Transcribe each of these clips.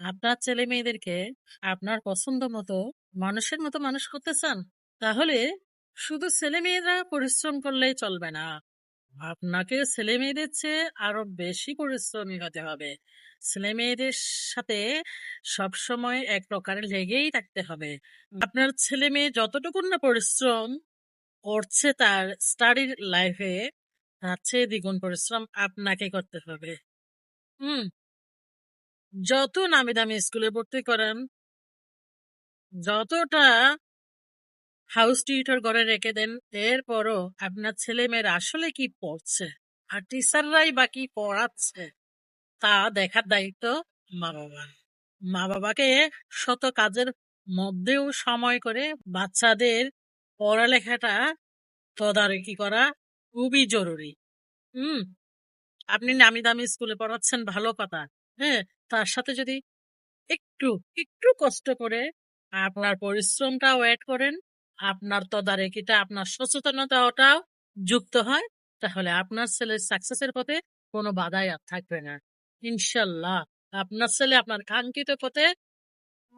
আপনার ছেলে-মেয়েদেরকে আপনার পছন্দ মতো মানুষের মতো মানুষ করতে চান? তাহলে শুধু ছেলে-মেয়েরা পরিশ্রম করলেই চলবে না। আপনাকে ছেলে-মেয়েদের চেয়ে আরও বেশি পরিশ্রমী হতে হবে। ছেলে-মেয়েদের সাথে সবসময় এক প্রকারে লেগেই থাকতে হবে। আপনার ছেলে-মেয়ে যতটুকুন না পরিশ্রম করছে তার স্টাডির লাইফে, তার চেয়ে দ্বিগুণ পরিশ্রম আপনাকে করতে হবে। হুম? যত নামি দামি স্কুলে ভর্তি করেন, যতটা হাউস টিউটর ঘরে রেখে দেন, এরপরও আপনার ছেলেমেয়েরা আসলে কি পড়ছে আর টিচাররাই বা কি পড়াচ্ছে তা দেখার দায়িত্ব মা-বাবার। মা-বাবাকে শত কাজের মধ্যেও সময় করে বাচ্চাদের পড়ালেখাটা তদারকি করা খুবই জরুরি। হুম? আপনি নামি দামি স্কুলে পড়াচ্ছেন ভালো কথা। হ্যাঁ? তার সাথে যদি একটু, একটু কষ্ট করে আপনার পরিশ্রমটাও এড করেন, আপনার তদারকিটা, আপনার সচেতনতাটাও যুক্ত হয়, তাহলে আপনার ছেলের সাকসেসের পথে কোনো বাধাই আর থাকবে না। ইনশাল্লাহ আপনার ছেলে আপনার কাঙ্ক্ষিত পথে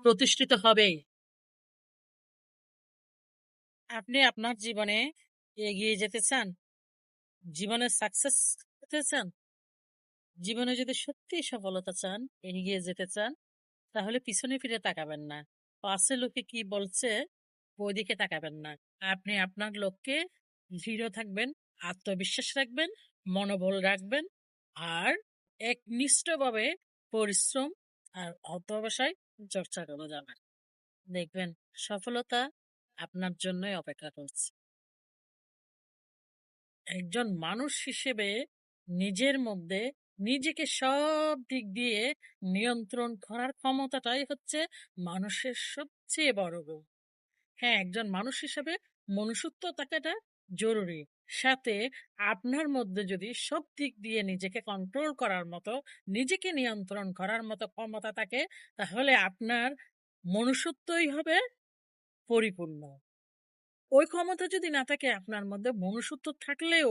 প্রতিষ্ঠিত হবেই। আপনি আপনার জীবনে এগিয়ে যেতে চান? জীবনে সাকসেস পেতে চান? জীবনে যদি সত্যি সফলতা চান, এগিয়ে যেতে চান, তাহলে পিছনে ফিরে তাকাবেন না। পাশে লোকে কি বলছে ওইদিকে তাকাবেন না। আপনি আপনার লোককে দৃঢ় থাকবেন, আত্মবিশ্বাস রাখবেন, মনোবল রাখবেন আর একনিষ্ঠভাবে পরিশ্রম আর অধ্যবসায় চর্চা করে যাবেন। দেখবেন সফলতা আপনার জন্যই অপেক্ষা করছে। একজন মানুষ হিসেবে নিজের মধ্যে নিজেকে সব দিক দিয়ে নিয়ন্ত্রণ করার ক্ষমতাটাই হচ্ছে মানুষের সবচেয়ে বড় গুণ। হ্যাঁ, একজন মানুষ হিসেবে মনুষ্যত্ব থাকাটা জরুরি। সাথে আপনার মধ্যে যদি সব দিক দিয়ে নিজেকে কন্ট্রোল করার মতো, নিজেকে নিয়ন্ত্রণ করার মতো ক্ষমতা থাকে, তাহলে আপনার মনুষ্যত্বই হবে পরিপূর্ণ। ওই ক্ষমতা যদি না থাকে আপনার মধ্যে মনুষ্যত্ব থাকলেও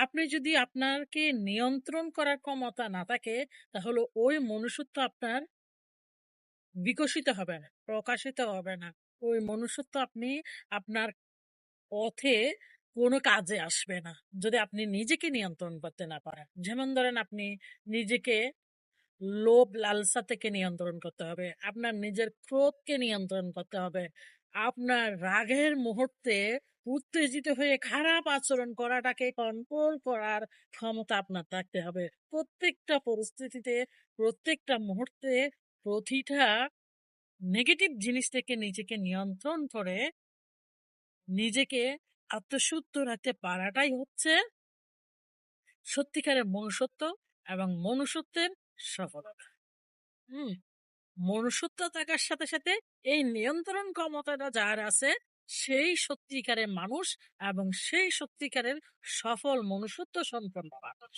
আপনি যদি আপনাকে নিয়ন্ত্রণ করার ক্ষমতা না থাকে, তাহলে ওই মনুষ্যত্ব আপনার বিকশিত হবে না, প্রকাশিত হবে না। ওই মনুষ্যত্ব আপনি আপনার পথে কোনো কাজে আসবে না। যদি আপনি নিজেকে নিয়ন্ত্রণ করতে না পারেন। যেমন ধরেন আপনি নিজেকে লোভ লালসা থেকে নিয়ন্ত্রণ করতে হবে। আপনার নিজের ক্রোধকে নিয়ন্ত্রণ করতে হবে। আপনার রাগের মুহূর্তে উত্তেজিত হয়ে খারাপ আচরণ করাটাকে কন্ট্রোল করার ক্ষমতা আপনার থাকতে হবে। প্রত্যেকটা পরিস্থিতিতে, প্রত্যেকটা মুহূর্তে, প্রতিটা নেগেটিভ জিনিস থেকে নিজেকে নিয়ন্ত্রণ করে নিজেকে আত্মশুদ্ধ রাখতে পারাটাই হচ্ছে সত্যিকারের মনুষ্যত্ব এবং মনুষ্যত্বের সফলতা। হুম? মনুষ্যত্ব থাকার সাথে সাথে এই নিয়ন্ত্রণ ক্ষমতাটা যার আছে, সেই সত্যিকারের মানুষ এবং সেই সত্যিকারের সফল মনুষ্যত্ব সম্পন্ন মানুষ।